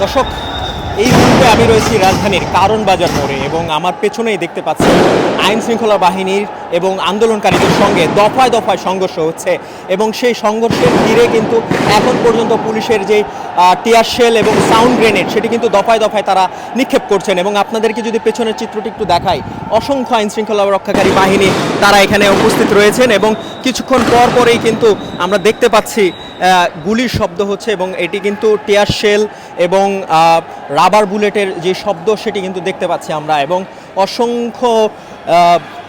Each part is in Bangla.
দর্শক এই মুহূর্তে আমি রয়েছি রাজধানীর কারণ বাজার মোড়ে এবং আমার পেছনেই দেখতে পাচ্ছি আইন শৃঙ্খলা বাহিনীর এবং আন্দোলনকারীদের সঙ্গে দফায় দফায় সংঘর্ষ হচ্ছে এবং সেই সংঘর্ষের ঘিরে কিন্তু এখন পর্যন্ত পুলিশের যে টিয়ার শেল এবং সাউন্ড গ্রেনেড সেটি কিন্তু দফায় দফায় তারা নিক্ষেপ করছেন এবং আপনাদেরকে যদি পেছনের চিত্রটি একটু দেখাই, অসংখ্য আইন শৃঙ্খলা রক্ষাকারী বাহিনী তারা এখানে উপস্থিত রয়েছেন এবং কিছুক্ষণ পর পরেই কিন্তু আমরা দেখতে পাচ্ছি গুলির শব্দ হচ্ছে এবং এটি কিন্তু টিয়ার শেল এবং রাবার বুলেটের যে শব্দ সেটি কিন্তু দেখতে পাচ্ছি আমরা এবং অসংখ্য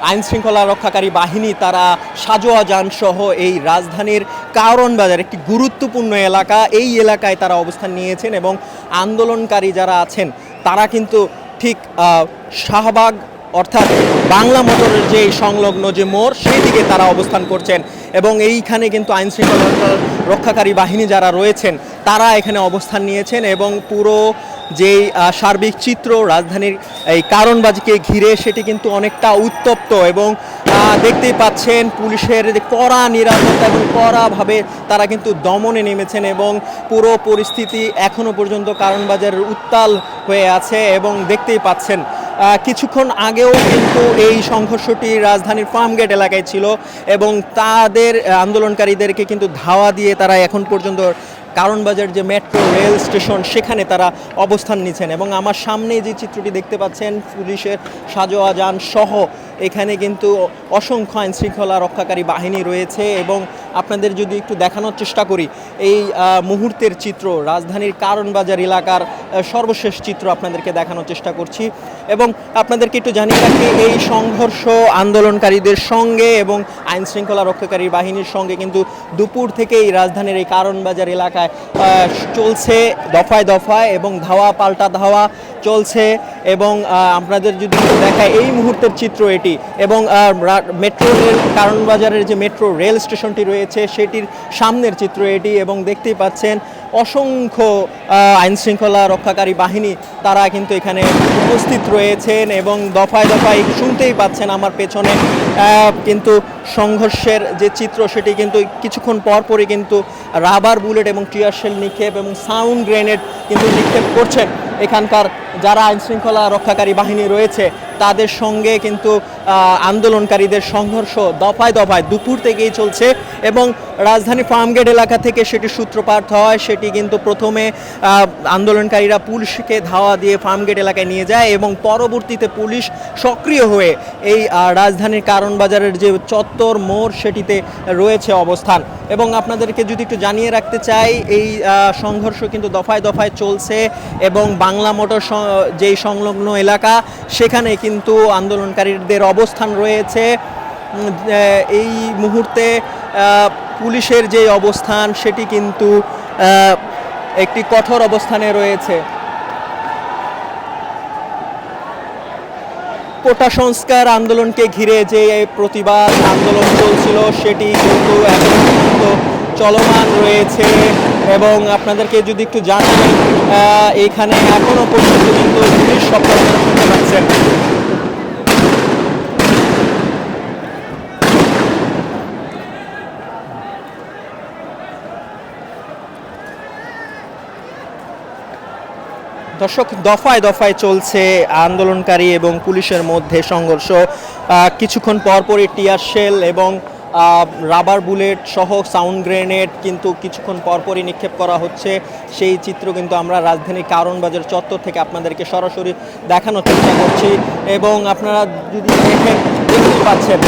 আইন শৃঙ্খলা রক্ষাকারী বাহিনী তারা সাজোয়া যানসহ এই রাজধানীর কারণ বাজার, একটি গুরুত্বপূর্ণ এলাকা, এই এলাকায় তারা অবস্থান নিয়েছেন এবং আন্দোলনকারী যারা আছেন তারা কিন্তু ঠিক শাহবাগ অর্থাৎ বাংলা মোটরের যে সংলগ্ন যে মোড় সেই দিকে তারা অবস্থান করছেন এবং এইখানে কিন্তু আইন শৃঙ্খলা রক্ষাকারী বাহিনী যারা রয়েছেন তারা এখানে অবস্থান নিয়েছেন এবং পুরো যেই সার্বিক চিত্র রাজধানীর এই কারণবাজিকে ঘিরে সেটি কিন্তু অনেকটা উত্তপ্ত এবং দেখতেই পাচ্ছেন পুলিশের যে কড়া নিরাপত্তা এবং কড়াভাবে তারা কিন্তু দমনে নেমেছেন এবং পুরো পরিস্থিতি এখনও পর্যন্ত কারণবাজারের উত্তাল হয়ে আছে এবং দেখতেই পাচ্ছেন কিছুক্ষণ আগেও কিন্তু এই সংঘর্ষটি রাজধানীর ফার্মগেট এলাকায় ছিল এবং তাদের আন্দোলনকারীদেরকে কিন্তু ধাওয়া দিয়ে তারা এখন পর্যন্ত কারণবাজার যে মেট্রো রেল স্টেশন সেখানে তারা অবস্থান নিচ্ছেন। এবং আমার সামনে যে চিত্রটি দেখতে পাচ্ছেন, পুলিশের সাজোয়া যান সহ এখানে কিন্তু অসংখ্য আইন শৃঙ্খলা রক্ষাকারী বাহিনী রয়েছে এবং আপনাদের যদি একটু দেখানোর চেষ্টা করি, এই মুহূর্তের চিত্র, রাজধানীর কারণবাজার এলাকার সর্বশেষ চিত্র আপনাদেরকে দেখানোর চেষ্টা করছি এবং আপনাদেরকে একটু জানিয়ে রাখি, এই সংঘর্ষ আন্দোলনকারীদের সঙ্গে এবং আইন শৃঙ্খলা রক্ষাকারী বাহিনীর সঙ্গে কিন্তু দুপুর থেকেই রাজধানীর এই কারণবাজার এলাকায় চলছে দফায় দফায় এবং ধাওয়া পাল্টা ধাওয়া চলছে। এবং আপনাদের যদি দেখায় এই মুহূর্তের চিত্র এটি এবং মেট্রো রেল, কারণবাজারের যে মেট্রো রেল স্টেশনটি রয়েছে সেটির সামনের চিত্র এটি এবং দেখতেই পাচ্ছেন অসংখ্য আইনশৃঙ্খলা রক্ষাকারী বাহিনী তারা কিন্তু এখানে উপস্থিত রয়েছেন এবং দফায় দফায় শুনতেই পাচ্ছেন আমার পেছনে কিন্তু সংঘর্ষের যে চিত্র সেটি কিন্তু কিছুক্ষণ পর পরই কিন্তু রাবার বুলেট এবং টিয়ার শেল নিক্ষেপ এবং সাউন্ড গ্রেনেড কিন্তু নিক্ষেপ করছেন এখানকার যারা আইন শৃঙ্খলা রক্ষাকারী বাহিনী রয়েছে, তাদের সঙ্গে কিন্তু আন্দোলনকারীদের সংঘর্ষ দফায় দফায় দুপুর থেকেই চলছে এবং রাজধানী ফার্মগেট এলাকা থেকে সেটি সূত্রপাত হয়। সেটি কিন্তু প্রথমে আন্দোলনকারীরা পুলিশকে ধাওয়া দিয়ে ফার্মগেট এলাকায় নিয়ে যায় এবং পরবর্তীতে পুলিশ সক্রিয় হয়ে এই রাজধানীর কারণ বাজারের যে চত্বর মোড়, সেটিতে রয়েছে অবস্থান। এবং আপনাদেরকে যদি একটু জানিয়ে রাখতে চাই, এই সংঘর্ষ কিন্তু দফায় দফায় চলছে এবং বাংলা মোটর যেই সংলগ্ন এলাকা, সেখানে কিন্তু আন্দোলনকারীদের অবস্থান রয়েছে। এই মুহূর্তে পুলিশের যে অবস্থান, সেটি কিন্তু একটি কঠোর অবস্থানে রয়েছে। কোটা সংস্কার আন্দোলনকে ঘিরে যে প্রতিবাদ আন্দোলন চলছিল, সেটি কিন্তু এখন চলমান রয়েছে। এবং আপনাদেরকে যদি একটু জানাই এইখানে এখনও পর্যন্ত কিন্তু পুলিশ শব্দ শুনতে পাচ্ছেন। দর্শক, দফায় দফায় চলছে আন্দোলনকারী এবং পুলিশের মধ্যে সংঘর্ষ। কিছুক্ষণ পরপরই টিয়ার শেল এবং রাবার বুলেট সহ সাউন্ড গ্রেনেড কিন্তু কিছুক্ষণ পরপরই নিক্ষেপ করা হচ্ছে। সেই চিত্র কিন্তু আমরা রাজধানীর কারণবাজার চত্বর থেকে আপনাদেরকে সরাসরি দেখানোর চেষ্টা করছি। এবং আপনারা যদি দেখেন দেখতে পাচ্ছেন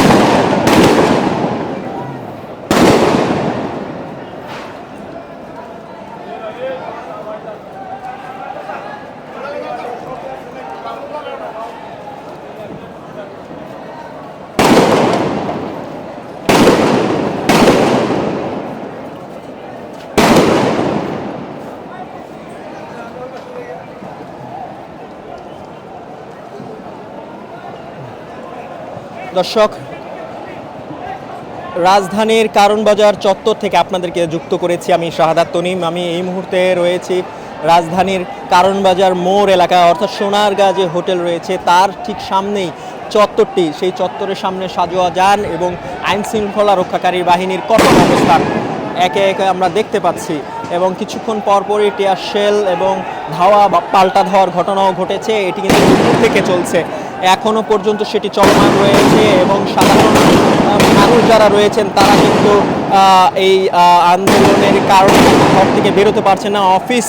দর্শক, রাজধানীর কারণবাজার চত্বর থেকে আপনাদেরকে যুক্ত করেছি আমি শাহাদাত তনিম। আমি এই মুহূর্তে রয়েছি রাজধানীর কারণবাজার মোড় এলাকা অর্থাৎ সোনারগাঁ যে হোটেল রয়েছে। তার ঠিক সামনেই চত্বরটি। সেই চত্বরের সামনে সাজোয়া যান এবং আইন শৃঙ্খলা রক্ষাকারী বাহিনীর কঠোর অবস্থান একে একে আমরা দেখতে পাচ্ছি এবং কিছুক্ষণ পরপরই টিয়ার শেল এবং ধাওয়া বা পাল্টা ধাওয়ার ঘটনাও ঘটেছে। এটি কিন্তু থেকে চলছে। এখনও পর্যন্ত সেটি চলমান রয়েছে এবং সাধারণ মানুষ যারা রয়েছেন তারা কিন্তু এই আন্দোলনের কারণে ঘর থেকে বেরোতে পারছে না। অফিস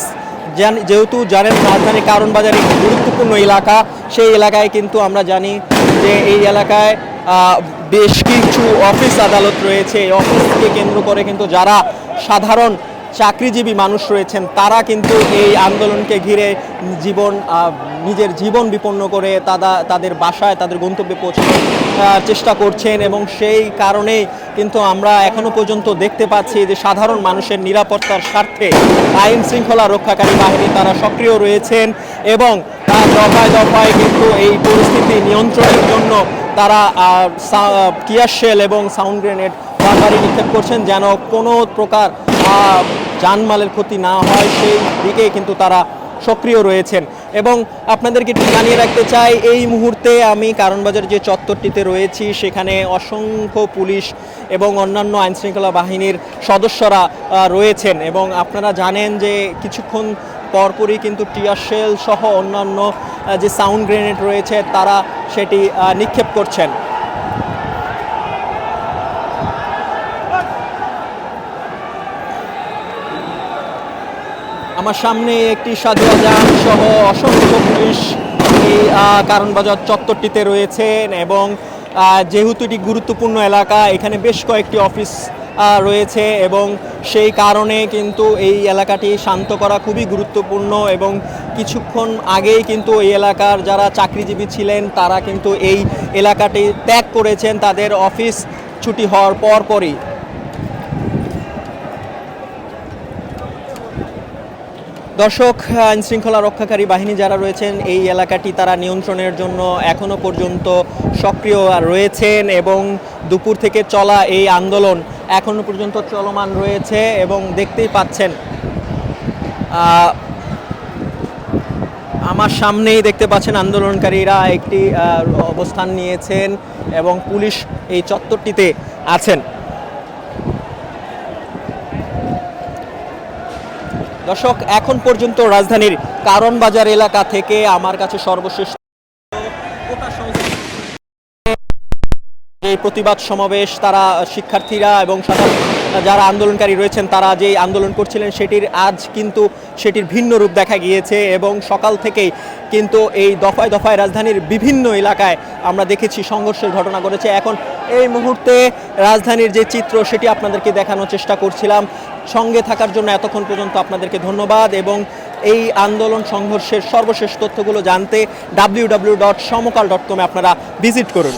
যেহেতু জানেন রাজধানী কারণ বাজার একটি গুরুত্বপূর্ণ এলাকা, সেই এলাকায় কিন্তু আমরা জানি যে এই এলাকায় বেশ কিছু অফিস আদালত রয়েছে। এই অফিসকে কেন্দ্র করে কিন্তু যারা সাধারণ চাকরিজীবী মানুষ রয়েছেন তারা কিন্তু এই আন্দোলনকে ঘিরে জীবন নিজের জীবন বিপন্ন করে তারা তাদের বাসায় তাদের গন্তব্যে পৌঁছানোর চেষ্টা করছেন এবং সেই কারণেই কিন্তু আমরা এখনও পর্যন্ত দেখতে পাচ্ছি যে সাধারণ মানুষের নিরাপত্তার স্বার্থে আইন শৃঙ্খলা রক্ষাকারী বাহিনী তারা সক্রিয় রয়েছেন এবং দফায় দফায় কিন্তু এই পরিস্থিতি নিয়ন্ত্রণের জন্য তারা আহ, সা- টিয়ার শেল এবং সাউন্ড গ্রেনেড বারবারই নিক্ষেপ করছেন যেন কোনো প্রকার আহ, জানমালের ক্ষতি না হয় সেই দিকে কিন্তু তারা সক্রিয় রয়েছেন। এবং আপনাদেরকে একটু জানিয়ে রাখতে চাই এই মুহূর্তে আমি কারণবাজার যে চত্বরটিতে রয়েছি সেখানে অসংখ্য পুলিশ এবং অন্যান্য আইনশৃঙ্খলা বাহিনীর সদস্যরা রয়েছেন। এবং আপনারা জানেন যে কিছুক্ষণ পরপরই কিন্তু টিয়ার শেল সহ অন্যান্য যে সাউন্ড গ্রেনেড রয়েছে তারা সেটি নিক্ষেপ করছেন। আমার সামনে একটি সাধু আজান সহ অসংখ্য পুলিশ এই আহ, কারণবাজার চত্বরটিতে রয়েছেন এবং যেহেতু এটি গুরুত্বপূর্ণ এলাকা এখানে বেশ কয়েকটি অফিস রয়েছে এবং সেই কারণে কিন্তু এই এলাকাটি শান্ত করা খুবই গুরুত্বপূর্ণ এবং কিছুক্ষণ আগেই কিন্তু এই এলাকার যারা চাকরিজীবী ছিলেন তারা কিন্তু এই এলাকাটি ত্যাগ করেছেন। তাদের অফিস ছুটি হওয়ার পর দর্শক আইন শৃঙ্খলা রক্ষাকারী বাহিনী যারা রয়েছেন, এই এলাকাটি তারা নিয়ন্ত্রণের জন্য এখনও পর্যন্ত সক্রিয় রয়েছেন এবং দুপুর থেকে চলা এই আন্দোলন এখনও পর্যন্ত চলমান রয়েছে এবং দেখতেই পাচ্ছেন আমার সামনেই দেখতে পাচ্ছেন আন্দোলনকারীরা একটি অবস্থান নিয়েছেন এবং পুলিশ এই চত্বরটিতে আছেন। দর্শক, এখন পর্যন্ত রাজধানীর কারণ বাজার এলাকা থেকে আমার কাছে সর্বশেষ যে প্রতিবাদ সমাবেশ, তারা শিক্ষার্থীরা এবং সাধারণ যারা আন্দোলনকারী রয়েছেন, তারা যে আন্দোলন করছিলেন, সেটির আজ কিন্তু সেটির ভিন্ন রূপ দেখা গিয়েছে এবং সকাল থেকেই কিন্তু এই দফায় দফায় রাজধানীর বিভিন্ন এলাকায় আমরা দেখেছি সংঘর্ষের ঘটনা ঘটেছে। এখন এই মুহূর্তে রাজধানীর যে চিত্র, সেটি আপনাদেরকে দেখানোর চেষ্টা করছিলাম। সঙ্গে থাকার জন্য এতক্ষণ পর্যন্ত আপনাদেরকে ধন্যবাদ এবং এই আন্দোলন সংঘর্ষের সর্বশেষ তথ্যগুলো জানতে ডাব্লিউ ডট সমকাল ডট কমে আপনারা ভিজিট করুন।